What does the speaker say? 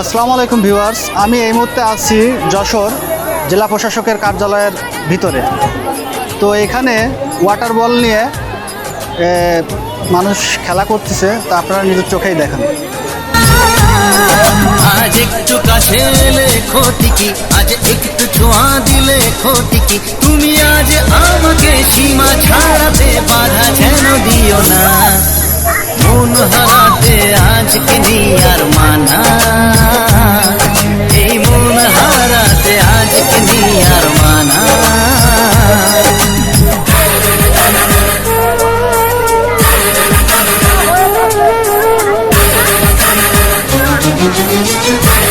আসসালামু আলাইকুম ভিউয়ার্স, আমি এই মুহূর্তে আছি যশোর জেলা প্রশাসকের কার্যালয়ের ভিতরে। তো এখানে ওয়াটার বল নিয়ে মানুষ খেলা করতেছে, তা আপনারা নিজের চোখেই দেখেন। আজ একটু কাছে ক্ষতি কি? আজ একটু ছোঁয়া দিলে ক্ষতি কি? তুমি আজ আমাকে সীমা না মন হারাতে আজকে নি আর মানা এই মন হারাতে আজকে নি আর মানা Thank.